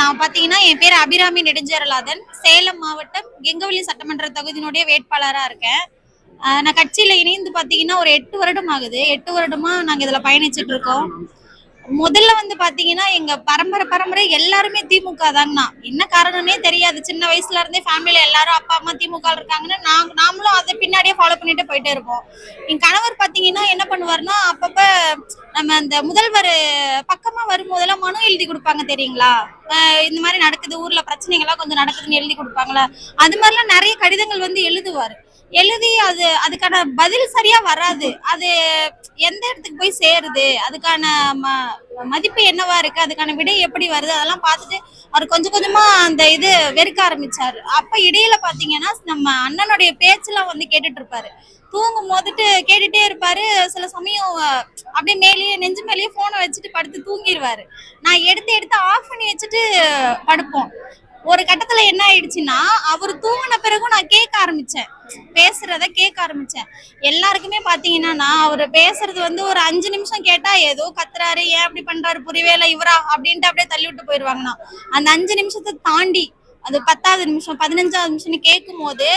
நான் பாத்தீங்கன்னா என் பேர் அபிராமி நெடுஞ்சரலாதன். சேலம் மாவட்டம் கெங்கவள்ளி சட்டமன்ற தொகுதியினுடைய வேட்பாளரா இருக்கேன். நான் கட்சியில இணைந்து பாத்தீங்கன்னா ஒரு எட்டு வருடம் ஆகுது. எட்டு வருடமா நாங்க இதுல பயணிச்சிட்டு இருக்கோம். முதல்ல வந்து பாத்தீங்கன்னா எங்க பரம்பரை பரம்பரை எல்லாருமே திமுக தாங்கண்ணா. என்ன காரணம்னே தெரியாது. சின்ன வயசுல இருந்தே ஃபேமிலியில எல்லாரும் அப்பா அம்மா திமுக இருக்காங்கன்னு நாங்க நாமளும் அதை பின்னாடியே ஃபாலோ பண்ணிட்டு போயிட்டே இருப்போம். என் கணவர் பாத்தீங்கன்னா என்ன பண்ணுவாருன்னா அப்பப்ப நம்ம அந்த முதல்வர் பக்கமா வரும்போதெல்லாம் மனு எழுதி கொடுப்பாங்க தெரியுங்களா? இந்த மாதிரி நடக்குது ஊர்ல பிரச்சனைகள்லாம் கொஞ்சம் நடக்குதுன்னு எழுதி கொடுப்பாங்களா? அது மாதிரிலாம் நிறைய கடிதங்கள் வந்து எழுதுவாரு. எழுதி அது அதுக்கான பதில் சரியா வராது. அது எந்த இடத்துக்கு போய் சேருது? அதுக்கான ம- மதிப்பு என்னவா இருக்கு? அதுக்கான விடை எப்படி வருது? அதெல்லாம் பார்த்துட்டு அவர் கொஞ்சம் கொஞ்சமா அந்த இது வெறுக்க ஆரம்பிச்சாரு. அப்ப இடையில பாத்தீங்கன்னா நம்ம அண்ணனுடைய பேச்செல்லாம் வந்து கேட்டுட்டு இருப்பாரு. தூங்கும் போதுட்டு கேட்டுட்டே இருப்பாரு. சில சமயம் அப்படியே மேலேயே நெஞ்சு மேலேயே போனை வச்சுட்டு படுத்து தூங்கிடுவாரு நான் எடுத்து எடுத்து ஆஃப் பண்ணி வச்சுட்டு படுப்போம். ஒரு கட்டத்துல என்ன ஆயிடுச்சுன்னா அவர் தூங்கின பிறகும் நான் கேட்க ஆரம்பிச்சேன். பேசுறத கேட்க ஆரம்பிச்சேன். எல்லாருக்குமே பாத்தீங்கன்னா நான் அவர் பேசுறது வந்து ஒரு அஞ்சு நிமிஷம் கேட்டா ஏதோ கத்துறாரு ஏன் அப்படி பண்றாரு புரியவே இல்லை இவரா அப்படின்ட்டு அப்படியே தள்ளி விட்டு போயிருவாங்கண்ணா அந்த அஞ்சு நிமிஷத்தை தாண்டி அது பத்தாவது நிமிஷம் பதினஞ்சாவது நிமிஷம்னு கேட்கும் போது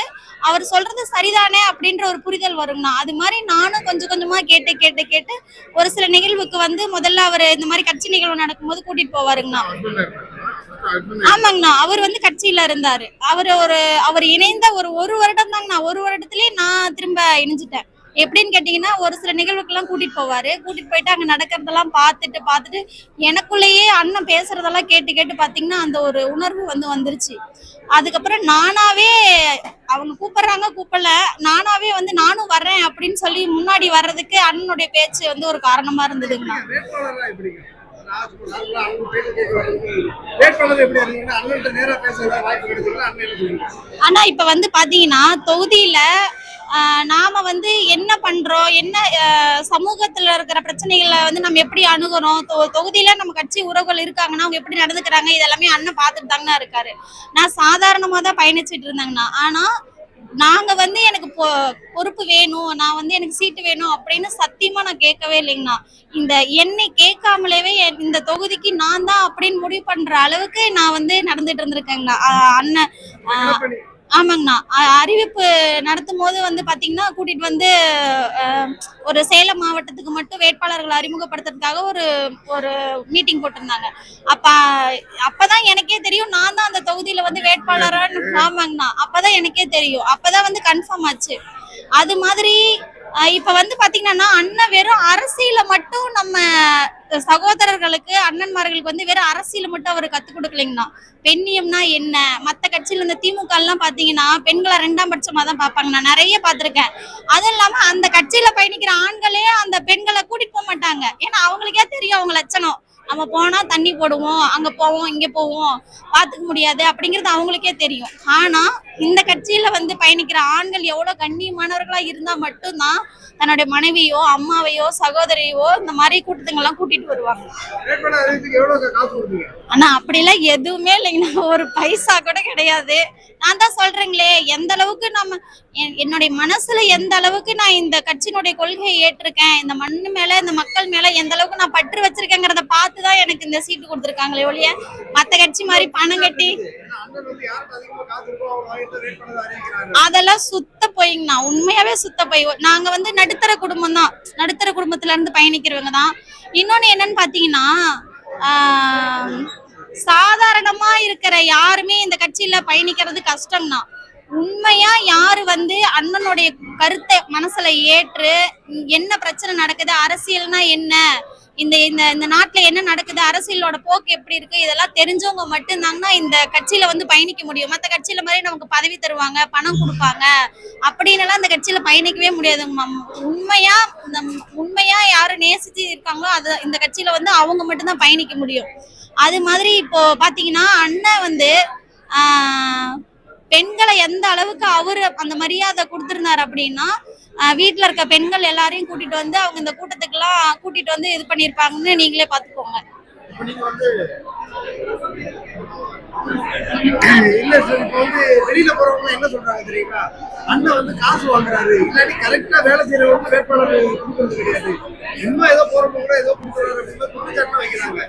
அவர் சொல்றது சரிதானே அப்படின்ற ஒரு புரிதல் வருங்கண்ணா. அது மாதிரி நானும் கொஞ்சம் கொஞ்சமா கேட்டு கேட்டு கேட்டு ஒரு சில நிகழ்வுக்கு வந்து முதல்ல அவர் இந்த மாதிரி கட்சி நிகழ்வு நடக்கும்போது கூட்டிட்டு போவாருங்கண்ணா. ஆமாங்கண்ணா அவர் வந்து கட்சியில இருந்தாரு. அவர் ஒரு அவர் இணைந்த ஒரு ஒரு வருடம் தாங்கண்ணா ஒரு வருடத்திலேயே நான் திரும்ப இணைஞ்சிட்டேன். எப்படின்னு கேட்டீங்கன்னா ஒரு சில நிகழ்வுக்கெல்லாம் கூட்டிட்டு போவாரு. கூட்டிட்டு போயிட்டு அங்க நடக்கிறதெல்லாம் பார்த்துட்டு பார்த்துட்டு எனக்குள்ளேயே அண்ணன் பேசுறதெல்லாம் கேட்டு கேட்டு பாத்தீங்கன்னா அந்த ஒரு உணர்வு வந்து வந்துருச்சு. அதுக்கப்புறம் நானாவே அவங்க கூப்பிடுறாங்க கூப்பிடல. நானாவே வந்து நானும் வர்றேன் அப்படின்னு சொல்லி முன்னாடி வர்றதுக்கு அண்ணனுடைய பேச்சு வந்து ஒரு காரணமா இருந்ததுங்கண்ணா. அண்ணா ஆனா இப்ப வந்து பாத்தீங்கன்னா தொகுதியில ஆஹ், நாம வந்து என்ன பண்றோம் என்ன சமூகத்துல இருக்கிற பிரச்சனைகளை வந்து நம்ம எப்படி அணுகிறோம் தொ- தொகுதியில நம்ம கட்சி உறவுகள் இருக்காங்கன்னா அவங்க எப்படி நடந்துக்கிறாங்க இதெல்லாமே அண்ணன் பார்த்துட்டு தாங்கண்ணா இருக்காரு. நான் சாதாரணமா தான் பயணிச்சிட்டு இருந்தேங்கண்ணா. ஆனா நாங்க வந்து எனக்கு பொ- பொறுப்பு வேணும் நான் வந்து எனக்கு சீட்டு வேணும் அப்படின்னு சத்தியமா நான் கேட்கவே இல்லைங்கண்ணா. இந்த என்னை கேட்காமலேவே என் இந்த தொகுதிக்கு நான் தான் அப்படின்னு முடிவு பண்ற அளவுக்கு நான் வந்து நடந்துட்டு இருந்திருக்கேங்கண்ணா. அண்ணன் ஆமாங்கண்ணா. அறிவிப்பு நடத்தும் போது வந்து பாத்தீங்கன்னா கூட்டிட்டு வந்து ஒரு சேலம் மாவட்டத்துக்கு மட்டும் வேட்பாளர்களை அறிமுகப்படுத்துறதுக்காக ஒரு ஒரு மீட்டிங் போட்டிருந்தாங்க. அப்ப அப்பதான் எனக்கே தெரியும். நான் தான் அந்த தொகுதியில வந்து வேட்பாளரான்னு ஆமாங்கண்ணா. அப்பதான் எனக்கே தெரியும். அப்பதான் வந்து கன்ஃபார்ம் ஆச்சு. அது மாதிரி இப்ப வந்து பாத்தீங்கன்னா அண்ணன் வெறும் அரசியல மட்டும் நம்ம சகோதரர்களுக்கு அண்ணன்மார்களுக்கு வந்து வெறும் அரசியல் மட்டும் அவர் கத்து கொடுக்கலைங்கண்ணா. பெண்ணியம்னா என்ன? மற்ற கட்சியில் இந்த திமுக எல்லாம் பாத்தீங்கன்னா பெண்களை ரெண்டாம் பட்சமா தான் பார்ப்பாங்க நான் நிறைய பார்த்துருக்கேன். அதுவும் இல்லாம அந்த கட்சியில பயணிக்கிற ஆண்களே அந்த பெண்களை கூட்டிட்டு போக மாட்டாங்க. ஏன்னா அவங்களுக்கே தெரியும் அவங்க லட்சணம். நம்ம போனா தண்ணி போடுவோம் அங்க போவோம் இங்க போவோம் பாத்துக்க முடியாது அப்படிங்கிறது அவங்களுக்கே தெரியும். ஆனா இந்த கட்சியில வந்து பயணிக்கிற ஆண்கள் எவ்வளவு கண்ணியமானவர்களா இருந்தா மட்டும்தான் தன்னுடைய மனைவியோ அம்மாவையோ சகோதரியோ இந்த மாதிரி கூட்டத்துங்கெல்லாம் கூட்டிட்டு வருவாங்க. ஆனா அப்படிலாம் எதுவுமே இல்லைங்கண்ணா. ஒரு பைசா கூட கிடையாது. நான் தான் சொல்றேங்களே எந்த அளவுக்கு நம்ம என்- என்னுடைய மனசுல எந்த அளவுக்கு நான் இந்த கட்சியினுடைய கொள்கையை ஏற்றிருக்கேன் இந்த மண்ணு மேல இந்த மக்கள் மேல எந்த அளவுக்கு நான் பற்று வச்சிருக்கேங்கிறத பார்த்து தான் எனக்கு இந்த சீட்டு கொடுத்துருக்காங்களே ஒழிய மத்த கட்சி மாதிரி பணம் கட்டி அதெல்லாம் சுத்த பொய்ங்கண்ணா. உண்மையாவே சுத்த பொய். நாங்க வந்து நடுத்தர குடும்பம் தான். நடுத்தர குடும்பத்துல இருந்து பயணிக்கிறவங்க தான். இன்னொன்னு என்னன்னு பாத்தீங்கன்னா சாதாரணமா இருக்கிற யாருமே இந்த கட்சியில பயணிக்கிறது கஷ்டம்னா உண்மையா யாரு வந்து அண்ணனுடைய கருத்தை மனசுல ஏற்று என்ன பிரச்சனை நடக்குது அரசியல்னா என்ன இந்த இந்த இந்த நாட்டுல என்ன நடக்குது அரசியலோட போக்கு எப்படி இருக்கு இதெல்லாம் தெரிஞ்சவங்க மட்டும்தாங்கன்னா இந்த கட்சியில வந்து பயணிக்க முடியும். மத்த கட்சியில மாதிரி நமக்கு பதவி தருவாங்க பணம் கொடுப்பாங்க. அப்படின்னு எல்லாம் இந்த கட்சியில பயணிக்கவே முடியாது. உண்மையா இந்த உண்மையா யாரு நேசிச்சு இருக்காங்களோ அது இந்த கட்சியில வந்து அவங்க மட்டும்தான் பயணிக்க முடியும். அது மாதிரி இப்போ பாத்தீங்கன்னா அண்ணன் வந்து பெண்களை எந்த அளவுக்கு அவரு அந்த மரியாதை கொடுத்துருந்தாரு அப்படின்னா வீட்ல இருக்க பெண்கள் எல்லாரையும் கூட்டிட்டு வந்து அவங்க இந்த கூட்டத்துக்கெல்லாம் கூட்டிட்டு வந்து இது பண்ணிருப்பாங்கன்னு நீங்களே வந்து இல்ல சார் இப்ப வந்து வெளியில போறவங்க என்ன சொல்றாங்க தெரியுங்களா? அண்ணன் வந்து காசு வாங்குறாரு. இல்லாட்டி கரெக்டா வேலை செய்யறவங்க வேட்பாளர் கொடுக்கறது கிடையாது. இன்னும் ஏதோ போறப்ப கூட ஏதோ கொடுக்குறாரு அப்படின்னு குற்றச்சாட்டு வைக்கிறாங்க.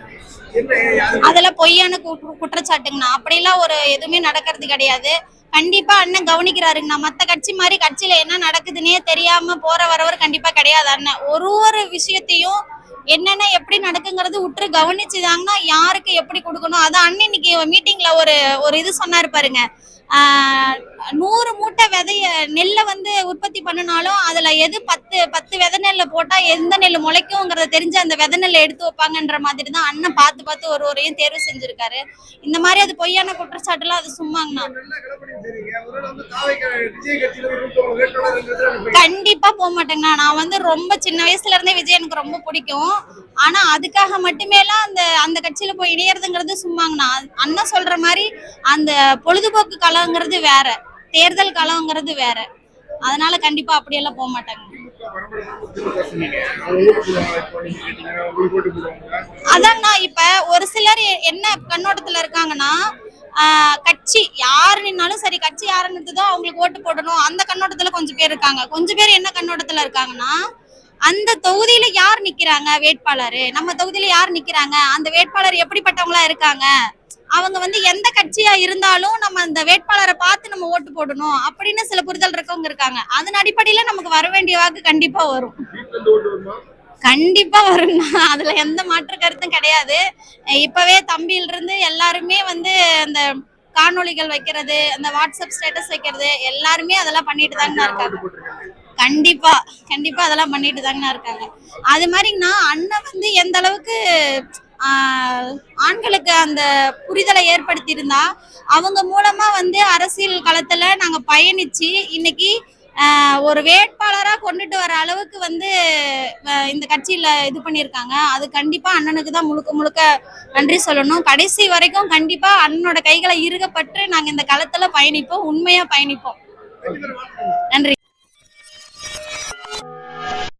என்ன அது அதுல பொய்யான குற்ற- குற்றச்சாட்டுங்கண்ணா. அப்படிலாம் ஒரு எதுவுமே நடக்கிறது கிடையாது. கண்டிப்பா அண்ணன் கவனிக்கிறாருங்கண்ணா. மத்த கட்சி மாதிரி கட்சியில என்ன நடக்குதுன்னே தெரியாம போற வரவர் கண்டிப்பா கிடையாது அண்ணன். ஒரு ஒரு விஷயத்தையும் என்னென்ன எப்படி நடக்குங்கிறது உற்று கவனிச்சுதாங்கன்னா யாருக்கு எப்படி கொடுக்கணும். அதான் அண்ணன் இன்னைக்கு மீட்டிங்ல ஒரு ஒரு இது சொன்னாரு பாருங்க. நூறு மூட்டை விதைய நெல்லை வந்து உற்பத்தி பண்ணினாலும் அதுல எது பத்து பத்து விதை நெல்லை போட்டா எந்த நெல் முளைக்குங்கிறத தெரிஞ்சு அந்த விதை நெல்லை எடுத்து வைப்பாங்கன்ற மாதிரி தான் அண்ணன் பார்த்து பார்த்து ஒரு ஒரையும் தேர்வு செஞ்சிருக்காரு. இந்த மாதிரி அது பொய்யான குற்றச்சாட்டுலாம் அது சும்மாங்கண்ணா. கண்டிப்பா போக மாட்டேங்கண்ணா. நான் வந்து ரொம்ப சின்ன வயசுல இருந்தே விஜய் எனக்கு ரொம்ப பிடிக்கும். ஆனா அதுக்காக மட்டுமேலாம் அந்த அந்த கட்சியில போய் இணையறதுங்கிறது சும்மாங்கண்ணா. அண்ணன் சொல்ற மாதிரி அந்த பொழுதுபோக்கு காலங்கிறது வேற. தேர்தல் காலங்கிறது வேற. அதனால கண்டிப்பா அப்படியெல்லாம் போக மாட்டாங்க. அதான் சொன்னீங்க இப்போ அதாங்கண்ணா இப்ப ஒரு சிலர் என்ன கண்ணோட்டத்துல இருக்காங்கன்னா கட்சி யாரு நின்னாலும் சரி கட்சி யாரு நிறுத்துதோ அவங்களுக்கு ஓட்டு போடணும். அந்த கண்ணோட்டத்துல கொஞ்சம் பேர் இருக்காங்க. கொஞ்சம் பேர் என்ன கண்ணோட்டத்துல இருக்காங்கன்னா அந்த தொகுதியில யார் நிக்கிறாங்க வேட்பாளர்? நம்ம தொகுதியில யார் நிக்கிறாங்க? அந்த வேட்பாளர் எப்படிப்பட்டவங்களா இருக்காங்க? அவங்க வந்து எந்த கட்சியா இருந்தாலும் நம்ம அந்த வேட்பாளரை பார்த்து நம்ம ஓட்டு போடணும் அப்படின்னு சில புரிதல் இருக்கவங்க இருக்காங்க. அதன் அடிப்படையில நமக்கு வர வேண்டிய வாக்கு கண்டிப்பா வரும். கண்டிப்பா வரும்னா அதுல எந்த மாற்று கருத்தும் கிடையாது. இப்பவே தம்பியில இருந்து எல்லாருமே வந்து அந்த காணொளிகள் வைக்கிறது அந்த வாட்ஸ்அப் ஸ்டேட்டஸ் வைக்கிறது எல்லாருமே அதெல்லாம் பண்ணிட்டு தாங்கண்ணா இருக்காங்க. கண்டிப்பா கண்டிப்பா அதெல்லாம் பண்ணிட்டு தாங்கண்ணா இருக்காங்க. அது மாதிரிங்கண்ணா அண்ணன் வந்து எந்த அளவுக்கு ஆண்களுக்கு அந்த புரிதலை ஏற்படுத்தியிருந்தா அவங்க மூலமா வந்து அரசியல் களத்துல நாங்க பயணிச்சு இன்னைக்கு ஒரு வேட்பாளரா கொண்டுட்டு வர அளவுக்கு வந்து இந்த கட்சியில இது பண்ணியிருக்காங்க. அது கண்டிப்பா அண்ணனுக்கு தான் முழுக்க முழுக்க நன்றி சொல்லணும். கடைசி வரைக்கும் கண்டிப்பா அண்ணனோட கைகளை இறுகப்பட்டு நாங்க இந்த களத்துல பயணிப்போம் உண்மையா பயணிப்போம்.